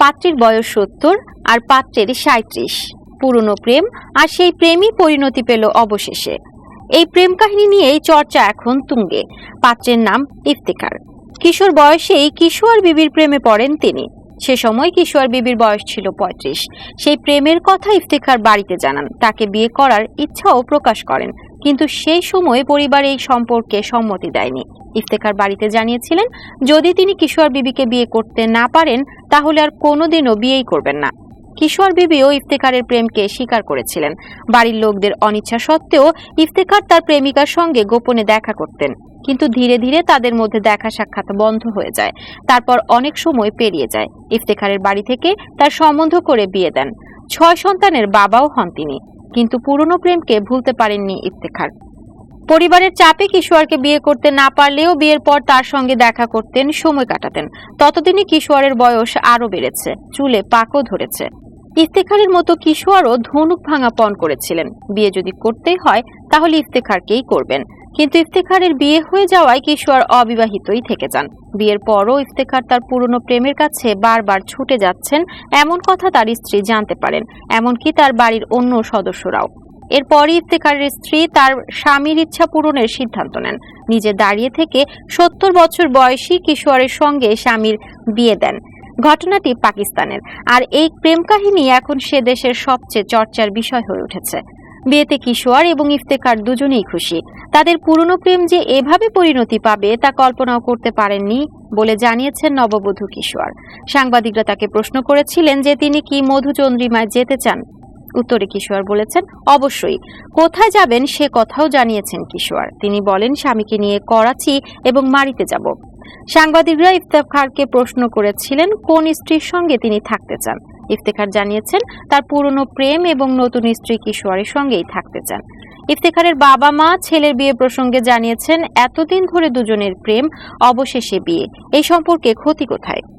পাত্রীর বয়স সত্তর আর পাত্রের সাঁত্রিশ পুরনো প্রেম আর সেই প্রেমই পরিণতি পেল অবশেষে। এই প্রেম কাহিনী নিয়েই চর্চা এখন তুঙ্গে। পাত্রের নাম ইফতেখার কিশোর বয়সেই কিশোর বিবির প্রেমে পড়েন তিনি। সে সময় কিশোর বিবির বয়স ছিল পঁয়ত্রিশ। সেই প্রেমের কথা ইফতেখার বাড়িতে জানান। তাকে বিয়ে করার ইচ্ছাও প্রকাশ করেন। কিন্তু সেই সময় পরিবার এই সম্পর্কে সম্মতি দেয়নি। ইফতেখার বাড়িতে জানিয়েছিলেন, যদি তিনি কিশোর বিবিকে বিয়ে করতে না পারেন, তাহলে আর কোনোদিনও বিয়েই করবেন না। কিশোর বিবিও ইফতেখারের প্রেমকে স্বীকার করেছিলেন। বাড়ির লোকদের অনিচ্ছা সত্ত্বেও ইফতেখার তার প্রেমিকার সঙ্গে গোপনে দেখা করতেন। কিন্তু ধীরে ধীরে তাদের মধ্যে দেখা সাক্ষাৎ বন্ধ হয়ে যায়। তারপর অনেক সময় পেরিয়ে যায়। ইফতেখারের বাড়ি থেকে তার সম্বন্ধ করে বিয়ে দেন। ছয় সন্তানের বাবাও হন তিনি। কিন্তু পুরনো প্রেমকে ভুলতে পারেননি ইফতেখার। পরিবারের চাপে কিশোরকে বিয়ে করতে না পারলেও বিয়ের পর তার সঙ্গে দেখা করতেন, সময় কাটাতেন। ততদিনই কিশোরের বয়স আরও বেড়েছে, চুলে পাকও ধরেছে। ইফতেখারের মতো কিশোরও ধনুক ভাঙা পণ করেছিলেন। বিয়ে যদি করতেই হয়, তাহলে ইফতেখারকেই করবেন। কিন্তু ইফতেখারের বিয়ে হয়ে যাওয়ায় কিশোর অবিবাহিতই থেকে যান। বিয়ের পরও ইফতেখার তার পুরনো প্রেমের কাছে বারবার ছুটে যাচ্ছেন, এমন কথা তার স্ত্রী জানতে পারেন, এমনকি তার বাড়ির অন্য সদস্যরাও। এরপরই ইফতেখারের স্ত্রী তার স্বামীর ইচ্ছা পূরণের সিদ্ধান্ত নেন। নিজে দাঁড়িয়ে থেকে সত্তর বছর বয়সী কিশোরের সঙ্গে স্বামীর বিয়ে দেন। ঘটনাটি পাকিস্তানের। আর এই প্রেম কাহিনী এখন সে দেশের সবচেয়ে চর্চার বিষয় হয়ে উঠেছে। বিয়েতে কিশোর এবং ইফতেখার দুজনেই খুশি। তাদের পুরনো প্রেম যে এভাবে পরিণতি পাবে তা কল্পনাও করতে পারেননি বলে জানিয়েছেন নববধূ কিশোর। সাংবাদিকরা তাকে প্রশ্ন করেছিলেন যে তিনি কি মধুচন্দ্রিমায় যেতে চান? উত্তরে কিশোর বলেছেন, অবশ্যই। কোথায় যাবেন সে কথাও জানিয়েছেন কিশোর। তিনি বলেন, স্বামীকে নিয়ে করাচি এবং মারিতে যাব। সাংবাদিকরা ইফতেখারকে প্রশ্ন করেছিলেন, কোন স্ত্রীর সঙ্গে তিনি থাকতে চান? ইফতেখার জানিয়েছেন, তার পুরনো প্রেম এবং নতুন স্ত্রী কিশোরের সঙ্গেই থাকতে চান। ইফতেখারের বাবা মা ছেলের বিয়ে প্রসঙ্গে জানিয়েছেন, এতদিন ধরে দুজনের প্রেম, অবশেষে বিয়ে। এই সম্পর্কে ক্ষতি কোথায়?